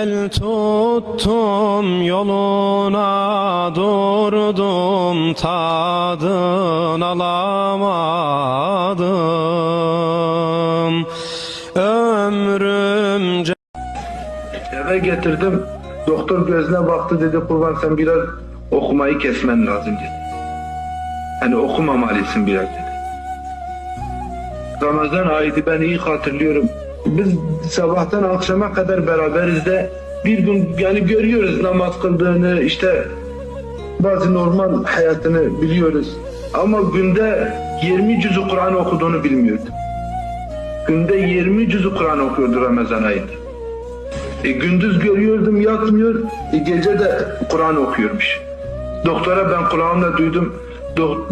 El tuttum yoluna durdum tadın alamadım Ömrümce Eve getirdim. Doktor gözüne baktı dedi kurban sen biraz okumayı kesmen lazım dedi. Hani okumamalısın biraz dedi. Ramazan ayıydı ben iyi hatırlıyorum. Biz sabahtan akşama kadar beraberiz de bir gün yani görüyoruz namaz kıldığını işte bazı normal hayatını biliyoruz. Ama günde 20 cüzü Kur'an okuduğunu bilmiyordum. Günde 20 cüzü Kur'an okuyordu Ramazan ayında. E, gündüz görüyordum yatmıyor, e, gece de Kur'an okuyormuş. Doktora ben kulağımla duydum. Dok-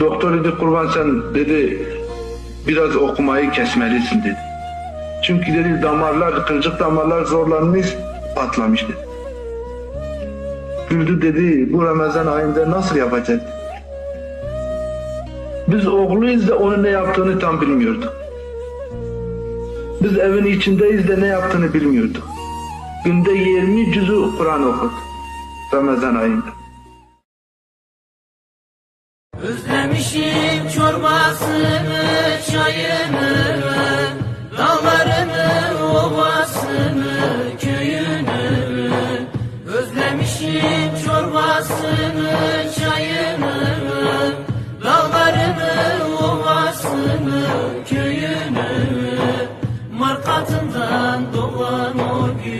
doktor dedi kurban sen dedi biraz okumayı kesmelisin dedi. Çünkü dedi damarlar, kılcık damarlar zorlanmış, patlamış dedi. Güldü dedi bu Ramazan ayında nasıl yapacak? Biz oğluyuz da onun ne yaptığını tam bilmiyorduk. Biz evin içindeyiz de ne yaptığını bilmiyorduk. Günde 20 cüzü Kur'an okudu. Ramazan ayında. Özlemişim çorbasını, çayını, dağlarını,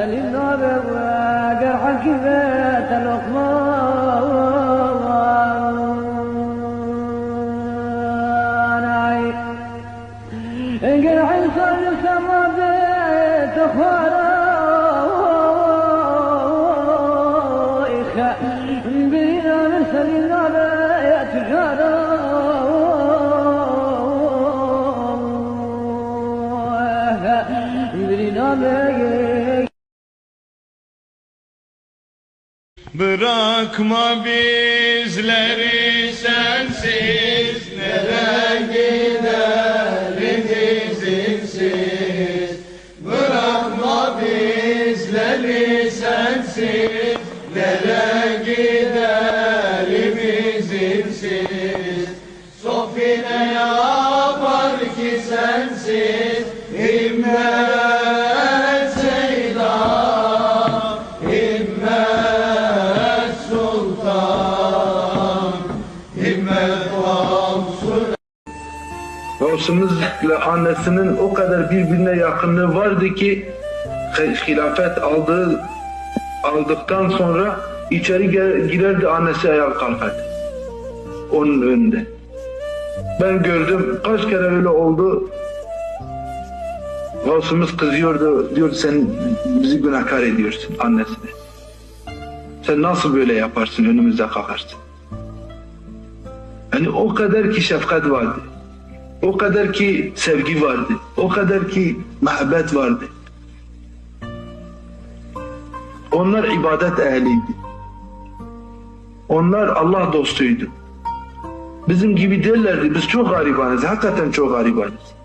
فلله بواقر حكمات الأخوان عيب قرع الفن سما بيت أخواريخ بينا مثل النبي تجاريخ Amen. Bırakma bizleri sensiz. Nereye giderim izinsiz? Bırakma bizleri sensiz. Nereye giderim izinsiz? Sofine yapar ki sensiz. Himmet Seyda Himmet Gavsımızla annesinin o kadar birbirine yakınlığı vardı ki hilafet aldığı aldıktan sonra içeri girerdi annesi ayağa kalkardı. Onun önünde. Ben gördüm kaç kere öyle oldu. Gavsımız kızıyordu. Diyor sen bizi günahkar ediyorsun annesine. Sen nasıl böyle yaparsın önümüzde kalkarsın. Yani o kadar ki şefkat vardı. O kadar ki sevgi vardı. O kadar ki muhabbet vardı. Onlar ibadet ehliydi. Onlar Allah dostuydu. Bizim gibi değillerdi. Biz çok garibanız. Hakikaten çok garibanız.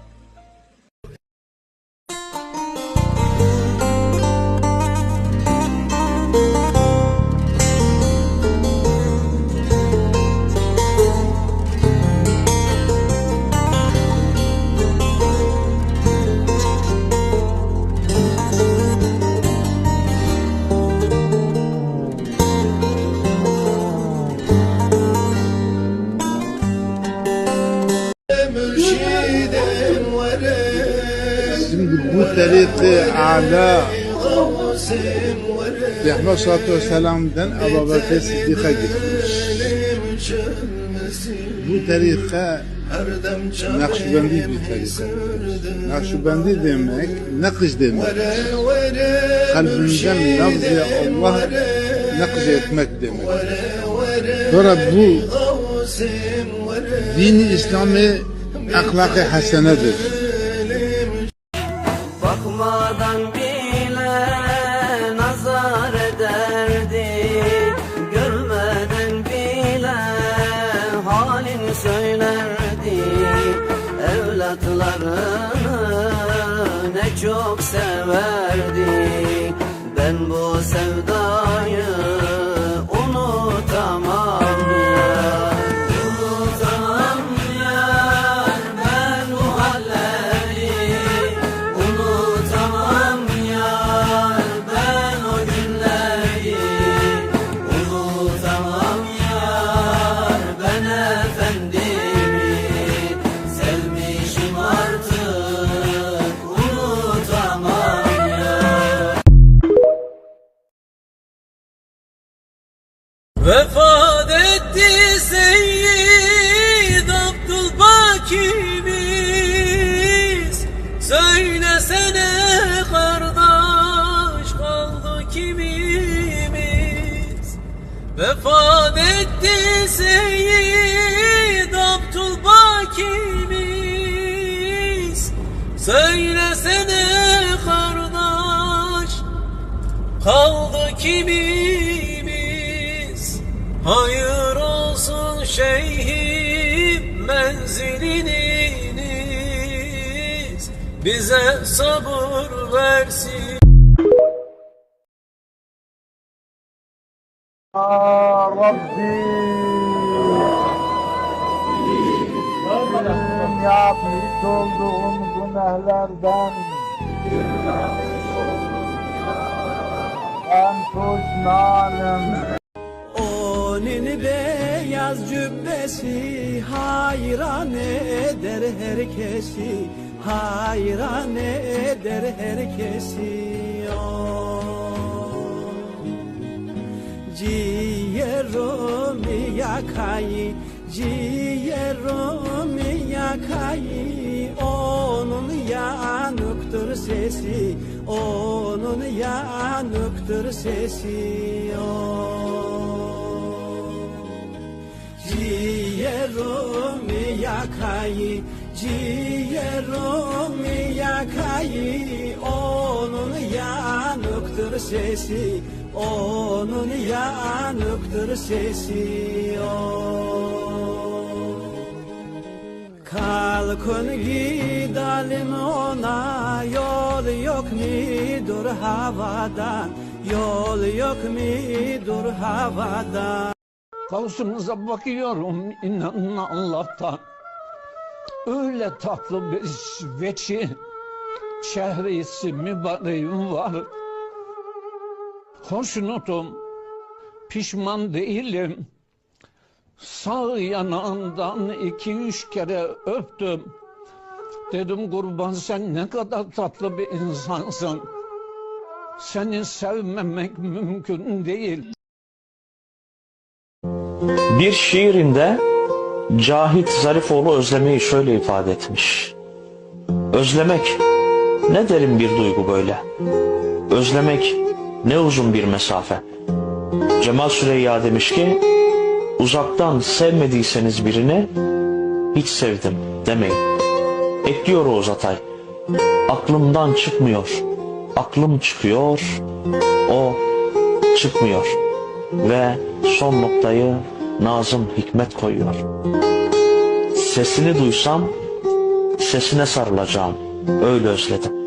Peygamber sallallahu aleyhi ve sellem'den Ebu Bekir Sıddık'a gitmiş. Bu tarika Nakşibendi bir tarika. Nakşibendi demek, nakış demek. Kalbinden nabzı Allah nakş etmek demek. Sonra bu dini İslami ahlakı hasenedir. Söylerdi Evlatlarını ne çok severdi. Ben bu sevdayı Vefat etti Seyyid Abdülbakimiz Söylesene kardeş kaldı kimimiz? Vefat Hayır olsun şeyhim menziliniz Bize sabır versin Benim yapmış olduğum günahlardan Ben pişmanım Onun beyaz cübbesi hayran eder herkesi Hayran eder herkesi oh. Ciğerimi yakayı Ciğerimi yakayı Onun yanıktır sesi Onun yanıktır sesi oh. Ciğerimi yakayı Ciğerimi yakayı Onun yanıktır sesi Onun yanıktır sesi oh. Kalkın gidelim ona Yol yok midur havadan Yol yok midur havadan Kavsumuza bakıyorum inanın Allah'tan. Öyle tatlı bir veçi şehrisi mübareğim var. Hoşnutum, pişman değilim. Sağ yanağından iki üç kere öptüm. Dedim kurban sen ne kadar tatlı bir insansın. Seni sevmemek mümkün değil. Bir şiirinde Cahit Zarifoğlu özlemeyi şöyle ifade etmiş. Özlemek ne derin bir duygu böyle. Özlemek ne uzun bir mesafe. Cemal Süreyya demiş ki uzaktan sevmediyseniz birini hiç sevdim demeyin. Ekliyor Oğuz Atay. Aklımdan çıkmıyor. Aklım çıkıyor. O çıkmıyor. Ve son noktayı Nazım Hikmet koyuyor. Sesini duysam sesine sarılacağım. Öyle özledim.